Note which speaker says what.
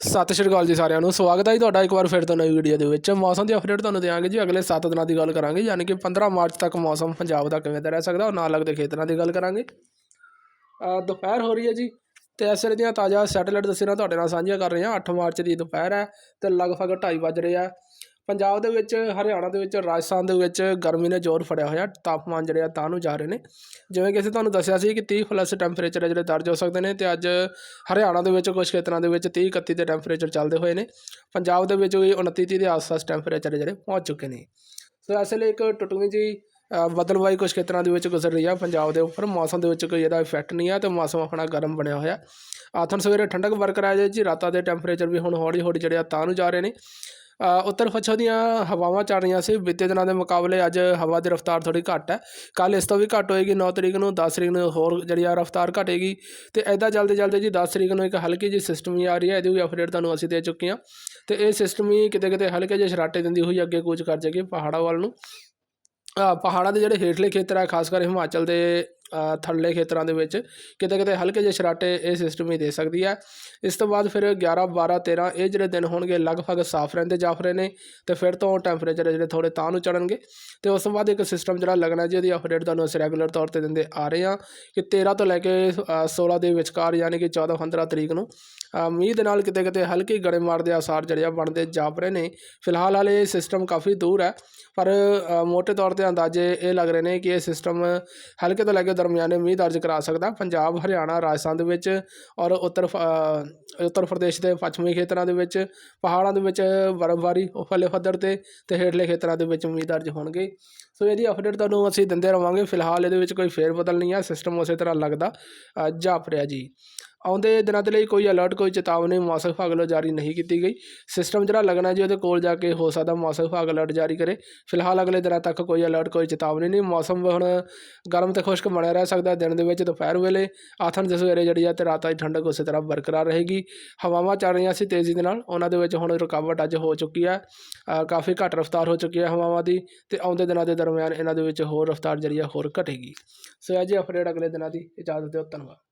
Speaker 1: ਸਤਿ ਸ਼੍ਰੀ ਅਕਾਲ ਜੀ ਸਾਰਿਆਂ ਨੂੰ। ਸਵਾਗਤ ਹੈ ਜੀ ਤੁਹਾਡਾ ਇੱਕ ਵਾਰ ਫਿਰ ਤੋਂ ਨਵੀਂ ਵੀਡੀਓ ਦੇ ਵਿੱਚ। ਮੌਸਮ ਦੀ ਅਪਡੇਟ ਤੁਹਾਨੂੰ ਦੇਵਾਂਗੇ ਜੀ। ਅਗਲੇ 7 ਦਿਨਾਂ ਦੀ ਗੱਲ ਕਰਾਂਗੇ, ਯਾਨੀ ਕਿ 15 ਮਾਰਚ ਤੱਕ ਮੌਸਮ ਪੰਜਾਬ ਦਾ ਕਿਵੇਂ ਦਾ ਰਹਿ ਸਕਦਾ ਔਰ ਨਾਲ ਲੱਗਦੇ ਖੇਤਰਾਂ ਦੀ ਗੱਲ ਕਰਾਂਗੇ। ਦੁਪਹਿਰ ਹੋ ਰਹੀ ਹੈ ਜੀ, ਤੇ ਇਸ ਵੇਲੇ ਦੀਆਂ ਤਾਜ਼ਾ ਸੈਟੇਲਾਈਟ ਤਸਵੀਰਾਂ ਤੁਹਾਡੇ ਨਾਲ ਸਾਂਝੀਆਂ ਕਰ ਰਹੇ ਹਾਂ। 8 ਮਾਰਚ ਦੀ ਦੁਪਹਿਰ ਹੈ, ਤੇ ਲਗਭਗ 2:30 ਵੱਜ ਰਹੇ ਆ। ਪੰਜਾਬ ਦੇ ਵਿੱਚ, ਹਰਿਆਣਾ ਦੇ ਵਿੱਚ, ਰਾਜਸਥਾਨ ਦੇ ਵਿੱਚ ਗਰਮੀ ਨੇ ਜ਼ੋਰ ਫੜਿਆ ਹੋਇਆ, ਤਾਪਮਾਨ ਜਿਹੜੇ ਆ ਤਾਂ ਨੂੰ ਜਾ ਰਹੇ ਨੇ। ਜਿਵੇਂ ਕਿ ਅਸੀਂ ਤੁਹਾਨੂੰ ਦੱਸਿਆ ਸੀ ਕਿ 30 ਪਲੱਸ ਟੈਂਪਰੇਚਰ ਜਿਹੜੇ ਦਰਜ ਹੋ ਸਕਦੇ ਨੇ ਤੇ ਅੱਜ ਹਰਿਆਣਾ ਦੇ ਵਿੱਚ ਕੁਝ ਖੇਤਰਾਂ ਦੇ ਵਿੱਚ 30 31 ਦੇ ਟੈਂਪਰੇਚਰ ਚੱਲਦੇ ਹੋਏ ਨੇ। ਪੰਜਾਬ ਦੇ ਵਿੱਚ ਵੀ 29 30 ਦੇ ਆਸ-ਪਾਸ ਟੈਂਪਰੇਚਰ ਜਿਹੜੇ, ਪਹੁੰਚ ਚੁੱਕੇ ਨੇ। ਸੋ ਇਸ ਲਈ ਇੱਕ ਟੁੱਟਵੀਂ ਜੀ ਬਦਲਵਾਈ ਕੁਝ ਖੇਤਰਾਂ ਦੇ ਵਿੱਚ ਗੁਜ਼ਰ ਰਹੀ ਆ ਪੰਜਾਬ ਦੇ ਉੱਪਰ। ਮੌਸਮ ਦੇ ਵਿੱਚ ਕੋਈ ਇਹਦਾ ਇਫੈਕਟ ਨਹੀਂ ਆ ਤੇ ਮੌਸਮ ਆਪਣਾ ਗਰਮ ਬਣਿਆ ਹੋਇਆ। ਆਥਣ ਸਵੇਰੇ ਠੰਡਕ ਬਰਕਰਾਰ ਹੈ ਜੀ, ਰਾਤਾਂ ਦੇ ਟੈਂਪਰੇਚਰ ਵੀ ਹੁਣ ਹੌਲੀ ਹੌਲੀ ਜਿਹੜੇ ਆ ਤਾਂ ਨੂੰ ਜਾ ਰਹੇ ਨੇ। ਉੱਤਰ ਪੱਛਮ ਦੀਆਂ ਹਵਾਵਾਂ ਚੱਲ ਰਹੀਆਂ ਸੀ। ਬੀਤੇ ਦਿਨਾਂ ਦੇ ਮੁਕਾਬਲੇ ਅੱਜ ਹਵਾ ਦੀ ਰਫ਼ਤਾਰ ਥੋੜੀ ਘੱਟ ਹੈ। ਕੱਲ ਇਸ ਤੋਂ ਵੀ ਘੱਟ ਹੋਏਗੀ। 9 ਤਰੀਕ ਨੂੰ 10 ਤਰੀਕ ਨੂੰ ਹੋਰ ਜਿਹੜੀ ਆ ਰਫ਼ਤਾਰ ਘਟੇਗੀ। ਤੇ ਐਦਾਂ ਚੱਲਦੇ ਚੱਲਦੇ ਜੀ 10 ਤਰੀਕ ਨੂੰ ਇੱਕ ਹਲਕੀ ਜਿਹੀ ਸਿਸਟਮ ਆ ਰਹੀ ਹੈ। ਇਹਦੀ ਵੀ ਅਪਡੇਟ ਤੁਹਾਨੂੰ ਅਸੀਂ ਦੇ ਚੁੱਕੇ ਹਾਂ। ਤੇ ਇਹ ਸਿਸਟਮ ਹੀ ਕਿਤੇ ਕਿਤੇ ਹਲਕੇ ਜਿਹੇ ਸ਼ਰਾਟੇ ਦਿੰਦੀ ਹੋਈ ਅੱਗੇ ਕੂਚ ਕਰ ਜਾਏਗੀ ਪਹਾੜਾਂ ਵੱਲ ਨੂੰ। ਪਹਾੜਾਂ ਦੇ ਜਿਹੜੇ ਹੇਠਲੇ ਖੇਤਰ ਆ, ਖਾਸ ਕਰ ਹਿਮਾਚਲ ਦੇ ਥੱਲੇ ਖੇਤਰਾਂ ਦੇ ਵਿੱਚ ਕਿਤੇ ਕਿਤੇ ਹਲਕੇ ਜਿਹੇ ਸ਼ਰਾਟੇ ਇਹ ਸਿਸਟਮ ਹੀ ਦੇ ਸਕਦੀ ਹੈ। ਇਸ ਤੋਂ ਬਾਅਦ ਫਿਰ 11 12 13 ਇਹ ਜਿਹੜੇ ਦਿਨ ਹੋਣਗੇ ਲਗਭਗ ਸਾਫ਼ ਰਹਿੰਦੇ ਜਾਫ ਰਹੇ ਨੇ ਤੇ ਫਿਰ ਤੋਂ ਟੈਂਪਰੇਚਰ ਜਿਹੜੇ ਥੋੜੇ ਤਾਂ ਨੂੰ ਚੜਨਗੇ ਤੇ ਉਸ ਤੋਂ ਬਾਅਦ ਇੱਕ ਸਿਸਟਮ ਜਿਹੜਾ ਲੱਗਣਾ ਜੀ ਉਹਦੀ ਅਪਡੇਟ ਤੁਹਾਨੂੰ ਅਸੀਂ ਰੈਗੂਲਰ ਤੌਰ ਤੇ ਦਿੰਦੇ ਆ ਰਹੇ ਹਾਂ ਕਿ 13 ਤੋਂ ਲੈ ਕੇ ਅ, 16 ਦੇ ਵਿਚਕਾਰ ਯਾਨੀ ਕਿ 14 15 ਤਰੀਕ ਨੂੰ ਮੀਂਹ ਦੇ ਨਾਲ ਕਿਤੇ ਕਿਤੇ ਹਲਕੀ ਗੜੇਮਾਰ ਦੇ ਆਸਾਰ ਜਿਹੜੇ ਆ ਬਣਦੇ ਜਾਪ ਰਹੇ ਨੇ। ਫਿਲਹਾਲ ਹਾਲੇ ਇਹ ਸਿਸਟਮ ਕਾਫੀ ਦੂਰ ਹੈ। ਪਰ ਅ, ਮੋٹے ਤੌਰ ਤੇ ਅੰਦਾਜ਼ੇ ਇਹ ਲੱਗ ਰਹੇ ਨੇ ਕਿ ਇਹ ਸਿਸਟਮ ਹਲਕੇ ਤੋਂ ਲੈ ਕੇ ਦਰਮਿਆਨੇ ਮੀਂਹ ਦਰਜ ਕਰਾ ਸਕਦਾ। ਪੰਜਾਬ ਹਰਿਆਣਾ ਰਾਜਸਥਾਨ ਦੇ ਵਿੱਚ ਔਰ ਉੱਤਰ ਫ- ਉੱਤਰ ਪ੍ਰਦੇਸ਼ ਦੇ ਪੱਛਮੀ ਖੇਤਰਾਂ ਦੇ ਵਿੱਚ ਪਹਾੜਾਂ ਦੇ ਵਿੱਚ ਬਰਫ਼ਬਾਰੀ ਉਫਲੇ ਪੱਧਰ ਤੇ ਤੇ ਹੇਠਲੇ ਖੇਤਰਾਂ ਦੇ ਵਿੱਚ ਮੀਂਹ ਦਰਜ ਹੋਣਗੇ। ਸੋ ਇਹਦੀ ਅਪਡੇਟ ਤੁਹਾਨੂੰ ਅਸੀਂ ਦਿੰਦੇ ਰਵਾਂਗੇ। ਫਿਲਹਾਲ ਇਹਦੇ ਵਿੱਚ ਕੋਈ ਫੇਰ ਬਦਲ ਨਹੀਂ ਹੈ ਸਿਸਟਮ ਉਸੇ ਤਰ੍ਹਾਂ ਲੱਗਦਾ ਜਾਪ ਰਿਹਾ ਜੀ। ਆਉਂਦੇ ਦਿਨਾਂ ਦੇ ਲਈ ਕੋਈ ਅਲਰਟ ਕੋਈ ਚੇਤਾਵਨੀ ਮੌਸਮ ਵਿਭਾਗ ਵੱਲੋਂ ਜਾਰੀ ਨਹੀਂ ਕੀਤੀ ਗਈ। ਸਿਸਟਮ ਜਿਹੜਾ ਲੱਗਣਾ ਜੀ ਉਹਦੇ ਕੋਲ ਜਾ ਕੇ ਹੋ ਸਕਦਾ ਮੌਸਮ ਵਿਭਾਗ ਅਲਰਟ ਜਾਰੀ ਕਰੇ। ਫਿਲਹਾਲ ਅਗਲੇ ਦਿਨਾਂ ਤੱਕ ਕੋਈ ਅਲਰਟ ਕੋਈ ਚੇਤਾਵਨੀ ਨਹੀਂ। ਮੌਸਮ ਹੁਣ ਗਰਮ ਤੇ ਖੁਸ਼ਕ ਬਣਿਆ ਰਹਿ ਸਕਦਾ। ਦਿਨ ਦੇ ਵਿੱਚ ਦੁਪਹਿਰ ਵੇਲੇ ਆਥਣ ਦੇ ਸਵੇਰੇ ਜਿਹੜੀ ਆ ਤੇ ਰਾਤਾਂ ਦੀ ਠੰਡਕ ਉਸੇ ਤਰ੍ਹਾਂ ਬਰਕਰਾਰ ਰਹੇਗੀ। ਹਵਾਵਾਂ ਚੱਲ ਰਹੀਆਂ ਸੀ ਤੇਜ਼ੀ ਦੇ ਨਾਲ। ਉਹਨਾਂ ਦੇ ਵਿੱਚ ਹੁਣ ਰੁਕਾਵਟ ਅੱਜ ਹੋ ਚੁੱਕੀ ਹੈ ਕਾਫੀ ਘੱਟ ਰਫ਼ਤਾਰ ਹੋ ਚੁੱਕੀ ਹੈ ਹਵਾਵਾਂ ਦੀ ਤੇ ਆਉਂਦੇ ਦਿਨਾਂ ਦੇ ਦਰਮਿਆਨ ਇਹਨਾਂ ਦੇ ਵਿੱਚ ਹੋਰ ਰਫ਼ਤਾਰ ਜਿਹੜੀ ਆ ਹੋਰ ਘਟੇਗੀ। ਸੋ ਅੱਜ ਅਪਡੇਟ ਅਗਲੇ ਦਿਨਾਂ ਦੀ। ਇਜਾਜ਼ਤ ਦਿਓ। ਧੰਨਵਾਦ।